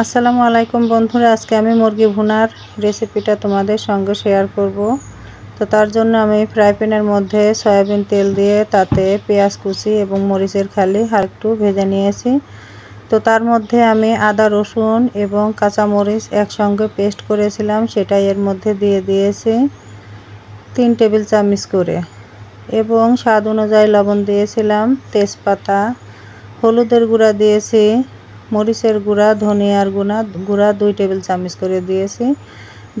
আসসালামু আলাইকুম বন্ধুরা, আজকে আমি মুরগি ভুনার রেসিপিটা তোমাদের সঙ্গে শেয়ার করব। তো তার জন্য আমি ফ্রাই প্যানের মধ্যে সয়াবিন তেল দিয়ে তাতে পেঁয়াজ কুচি এবং মরিচের খালি একটু ভেজে নিয়েছি। তো তার মধ্যে আমি আদা, রসুন এবং কাঁচা মরিচ একসঙ্গে পেস্ট করেছিলাম সেটা এর মধ্যে দিয়ে দিয়েছি তিন টেবিল চামচ করে। এবং স্বাদ অনুযায়ী লবণ দিয়েছিলাম, তেজপাতা, হলুদের গুঁড়া দিয়েছি মরিচের গুঁড়া, ধনিয়ার গুঁড়া গুঁড়া দুই টেবিল চামচ করে দিয়েছি।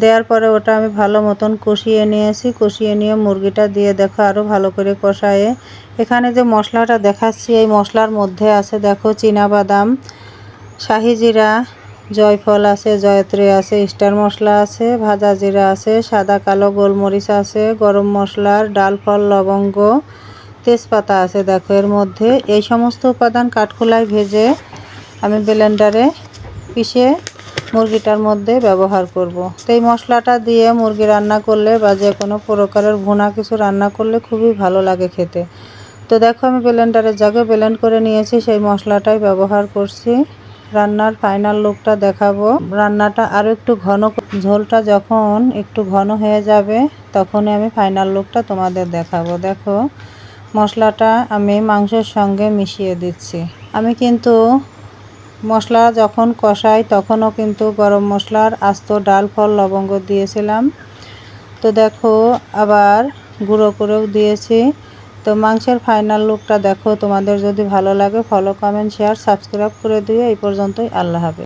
দেওয়ার পরে ওটা আমি ভালো মতন কষিয়ে নিয়েছি। কষিয়ে নিয়ে মুরগিটা দিয়ে দেখো আরও ভালো করে কষায়ে। এখানে যে মশলাটা দেখাচ্ছি, এই মশলার মধ্যে আছে দেখো বাদাম শাহি জিরা, জয়ফল আছে, জয়ত্রী আছে স্টার মশলা আছে, ভাজা জিরা আছে, সাদা কালো গোলমরিচ আছে, গরম মশলার ডাল, ফল, লবঙ্গ, তেজপাতা আছে দেখো এর মধ্যে। এই সমস্ত উপাদান কাঠখোলায় ভেজে আমি ব্লেন্ডারে পিষে মুরগিটার মধ্যে ব্যবহার করব। তো এই মশলাটা দিয়ে মুরগি রান্না করলে বা যে কোনো প্রকারের ভুনা কিছু রান্না করলে খুবই ভালো লাগে খেতে। তো দেখো আমি ব্লেন্ডারের জায়গায় ব্লেন্ড করে নিয়েছি, সেই মশলাটাই ব্যবহার করছি। রান্নার ফাইনাল লুকটা দেখাবো। রান্নাটা আরও একটু ঘন ঝোলটা যখন একটু ঘন হয়ে যাবে, তখনই আমি ফাইনাল লুকটা তোমাদের দেখাবো। দেখো, মশলাটা আমি মাংসের সঙ্গে মিশিয়ে দিচ্ছি। আমি কিন্তু মশলা যখন কষাই, তখনও কিন্তু গরম মশলার আস্ত ডাল, ফল, লবঙ্গ দিয়েছিলাম। তো দেখো, আবার গুঁড়ো করেও দিয়েছি। তো মাংসের ফাইনাল লুকটা দেখো, তোমাদের যদি ভালো লাগে ফলো কমেন্ট শেয়ার সাবস্ক্রাইব করে দিও। এই পর্যন্তই, আল্লাহ হাফেজ।